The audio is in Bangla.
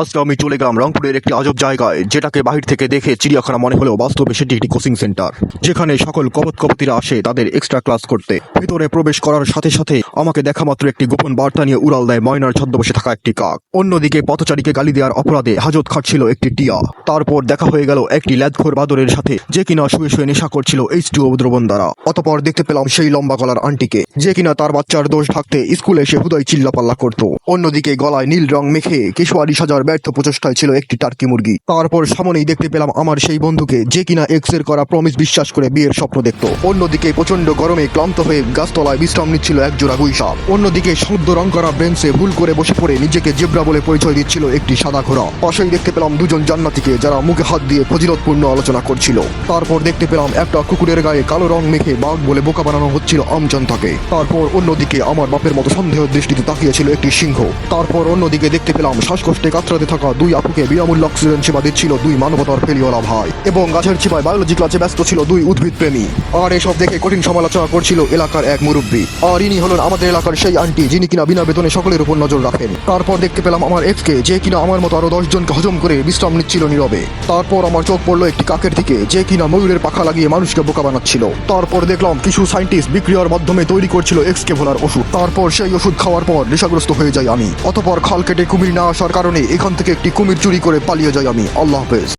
আজকে আমি চলে গেলাম রংপুরের একটি আজব জায়গায়, যেটাকে বাহির থেকে দেখে চিড়িয়াখানা মনে হলেও বাস্তবে সেটি একটি কোচিং সেন্টার, যেখানে সকল কপত কপতিরা আসে তাদের এক্সট্রা ক্লাস করতে। ভিতরে প্রবেশ করার সাথে সাথে আমাকে দেখা মাত্র একটি গোপন বার্তা নিয়ে উড়াল দেয় ময়নার ছদ্মবেশে থাকা একটি কাক। অন্যদিকে পথচারীকে গালি দেওয়ার অপরাধে হাজত খাটছিল একটি টিয়া। তারপর দেখা হয়ে গেল একটি ল্যাদখোর বাদরের সাথে, যে কিনা শুয়ে শুয়ে নেশা করছিল এইচ টু দ্রবণ দ্বারা অতপর দেখতে পেলাম সেই লম্বা গলার আন্টিকে, যে কিনা তার বাচ্চার দোষ ঢাকতে স্কুলে এসে হুদয় চিল্লাপাল্লা করত। অন্যদিকে গলায় নীল রং মেখে কেশোয়ারি সাজার ব্যর্থ প্রচেষ্টায় ছিল একটি টার্কি মুরগি। তারপর সামনেই দেখতে পেলাম আমার সেই বন্ধুকে, যে কিনা এক্সের করা প্রমিস বিশ্বাস করে বিয়ের স্বপ্ন দেখত। অন্যদিকে প্রচণ্ড গরমে ক্লান্ত হয়ে গাছতলায় বিশ্রাম নিচ্ছিল এক জোড়া গুইসাপ অন্যদিকে শব্দ রং করা ব্রেঞ্চে ভুল করে বসে পড়ে নিজেকে জেব্রা বলে পরিচয় দিচ্ছিল একটি সাদা ঘোড়া। পাশেই দেখতে পেলাম দুজন জান্নাতিকে যারা মুখে হাত দিয়ে ফজিলতপূর্ণ আলোচনা করছিল। তারপর দেখতে পেলাম একটা কুকুরের গায়ে কালো রং মেখে বাঘ বলে বোকা বানানো হচ্ছিল আমজনতাকে। তারপর অন্যদিকে আমার বাপের মতো সন্দেহ দৃষ্টিতে তাকিয়েছিল একটি সিংহ। তারপর অন্যদিকে দেখতে পেলাম শ্বাসকষ্টে কাতরাতে থাকা দুই আপুকে বিনামূল্য অক্সিজেন সেবা দিচ্ছিল দুই মানবতার ফেলিওয়ালা ভাই এবং গাছের চিপায় বায়োলজি ক্লাসে ব্যস্ত ছিল দুই উদ্ভিদ প্রেমী। আর এসব দেখে কঠিন সমালোচনা করছিল এলাকার এক মুরব্বী। আর ইনি হলেন আমাদের এলাকার সেই আন্টি, যিনি কিনা বিনা বেতনে সকলের উপর নজর রাখেন। তারপর দেখতে পেলাম আমার এক্সকে যে কিনা আমার মতো আরও দশ জনকে হজম করে বিশ্রাম নিচ্ছিল নীরবে। তারপর আমার চোখ পড়ল একটি কাকের দিকে, যে কিনা ময়ূরের পাখা লাগিয়ে মানুষকে বোকা বানাচ্ছিল। তারপর দেখলাম কিছু সাইন্টিস্ট বিক্রিয়ার মাধ্যমে তৈরি করছিল এক্সকে ভোলার ওষুধ। তারপর সেই ওষুধ খাওয়ার পর নেশাগ্রস্ত হয়ে যাই আমি। অতপর খাল কেটে কুমির না আসার কারণে এখান থেকে একটি কুমির চুরি করে পালিয়ে যাই আমি। আল্লাহ হাফেজ।